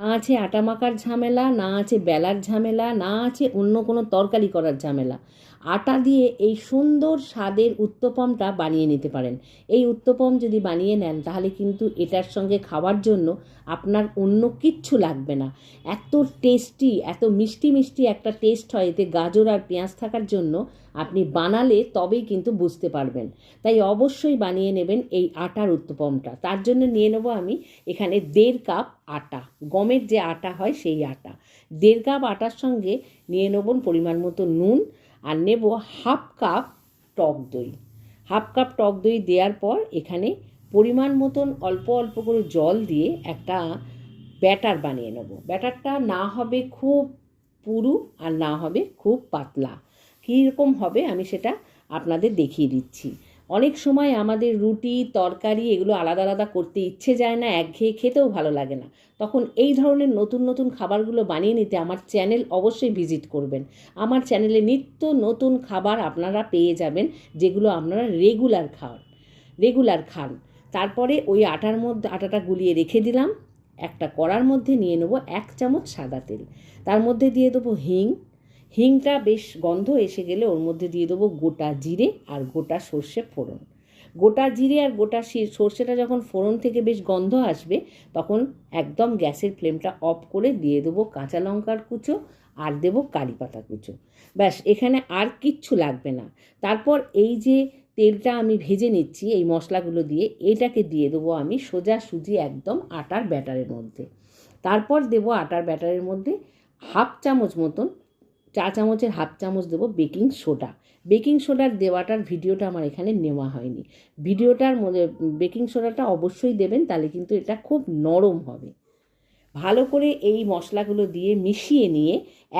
না আছে আটা মাখার ঝামেলা, না আছে বেলার ঝামেলা, না আছে অন্য কোনো তরকারি করার ঝামেলা। আটা দিয়ে এই সুন্দর স্বাদের উত্তপমটা বানিয়ে নিতে পারেন। এই উত্তপম যদি বানিয়ে নেন, তাহলে কিন্তু এটার সঙ্গে খাওয়ার জন্য আপনার অন্য কিচ্ছু লাগবে না। এত টেস্টি এত মিষ্টি মিষ্টি একটা টেস্ট হয় এতে গাজর আর পেঁয়াজ থাকার জন্য আপনি বানালে তবেই কিন্তু বুঝতে পারবেন। তাই অবশ্যই বানিয়ে নেবেন এই আটার উত্তপমটা। তার জন্য নিয়ে নেব আমি এখানে দেড় কাপ আটা। গমের যে আটা হয় সেই আটা। দেড় কাপ আটার সঙ্গে নিয়ে নেব পরিমাণ মতো নুন আর নেব হাফ কাপ টক দই। হাফ কাপ টক দই দেওয়ার পর এখানে পরিমাণ মতন অল্প অল্প করে জল দিয়ে একটা ব্যাটার বানিয়ে নেব। ব্যাটারটা না হবে খুব পুরু আর না হবে খুব পাতলা। কীরকম হবে আমি সেটা আপনাদের দেখিয়ে দিচ্ছি। অনেক সময় আমাদের রুটি, তরকারি এগুলো আলাদা আলাদা করতে ইচ্ছে যায় না, একঘেয়ে খেতেও ভালো লাগে না। তখন এই ধরনের নতুন নতুন খাবারগুলো বানিয়ে নিতে আমার চ্যানেল অবশ্যই ভিজিট করবেন। আমার চ্যানেলে নিত্য নতুন খাবার আপনারা পেয়ে যাবেন, যেগুলো আপনারা রেগুলার খান রেগুলার খান। তারপরে ওই আটার মধ্যে, আটাটা গুলিয়ে রেখে দিলাম, একটা কড়ার মধ্যে নিয়ে নেব এক চামচ সাদা তেল। তার মধ্যে দিয়ে দেবো হিং হিংটা বেশ গন্ধ এসে গেলে ওর মধ্যে দিয়ে দেবো গোটা জিরে আর গোটা সর্ষে ফোড়ন। গোটা জিরে আর গোটা সর্ষেটা যখন ফোড়ন থেকে বেশ গন্ধ আসবে, তখন একদম গ্যাসের ফ্লেমটা অফ করে দিয়ে দেবো কাঁচা লঙ্কার কুচো আর দেবো কারি পাতা কুচো। ব্যাস, এখানে আর কিচ্ছু লাগবে না। তারপর এই যে তেলটা আমি ভেজে নিচ্ছি, এই মশলাগুলো দিয়ে, এটাকে দিয়ে দেবো আমি সোজা সুজি একদম আটার ব্যাটারের মধ্যে। তারপর দেবো আটার ব্যাটারের মধ্যে হাফ চামচ মতন চা চামচের হাফ চামচ দেবো বেকিং সোডা। বেকিং সোডার দেওয়াটার ভিডিওটা আমার এখানে নেওয়া হয়নি। ভিডিওটার মধ্যে বেকিং সোডাটা অবশ্যই দেবেন, তাহলে কিন্তু এটা খুব নরম হবে। ভালো করে এই মশলাগুলো দিয়ে মিশিয়ে নিয়ে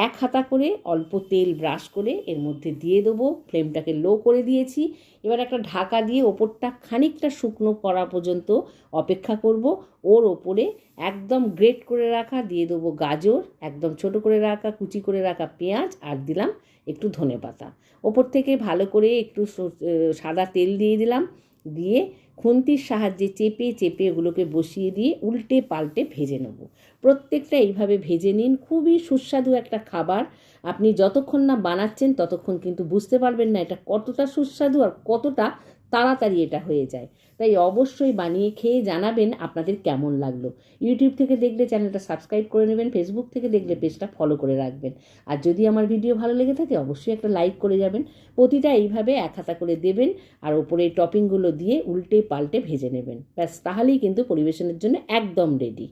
এক হাতা করে অল্প তেল ব্রাশ করে এর মধ্যে দিয়ে দেবো। ফ্লেমটাকে লো করে দিয়েছি। এবার একটা ঢাকা দিয়ে ওপরটা খানিকটা শুকনো করা পর্যন্ত অপেক্ষা করব। ওর ওপরে একদম গ্রেট করে রাখা দিয়ে দেবো গাজর, একদম ছোট করে রাখা, কুচি করে রাখা পেঁয়াজ আর দিলাম একটু ধনে পাতা ওপর থেকে ভালো করে একটু সাদা তেল দিয়ে দিলাম। দিয়ে খুন্তির সাহায্যে চেপে চেপে ওগুলোকে বসিয়ে দিয়ে উল্টে পাল্টে ভেজে নেব। প্রত্যেকটা এইভাবে ভেজে নিন। খুবই সুস্বাদু একটা খাবার। আপনি যতক্ষণ না বানাচ্ছেন ততক্ষণ কিন্তু বুঝতে পারবেন না এটা কতটা সুস্বাদু আর কতটা তাড়াতাড়ি এটা হয়ে যায়। তাই অবশ্যই বানিয়ে খেয়ে জানাবেন আপনাদের কেমন লাগল। ইউটিউব থেকে দেখলে চ্যানেলটা সাবস্ক্রাইব করে নেবেন ফেসবুক থেকে দেখলে পেজটা ফলো করে রাখবেন। আর যদি আমার ভিডিও ভালো লেগে থাকে, অবশ্যই একটা লাইক করে যাবেন। প্রতিটা এইভাবে এক হাতা করে দেবেন আর ওপরে টপিংগুলো দিয়ে উল্টে পাল্টে ভেজে নেবেন। ব্যাস, তাহলেই কিন্তু পরিবেশনের জন্য একদম রেডি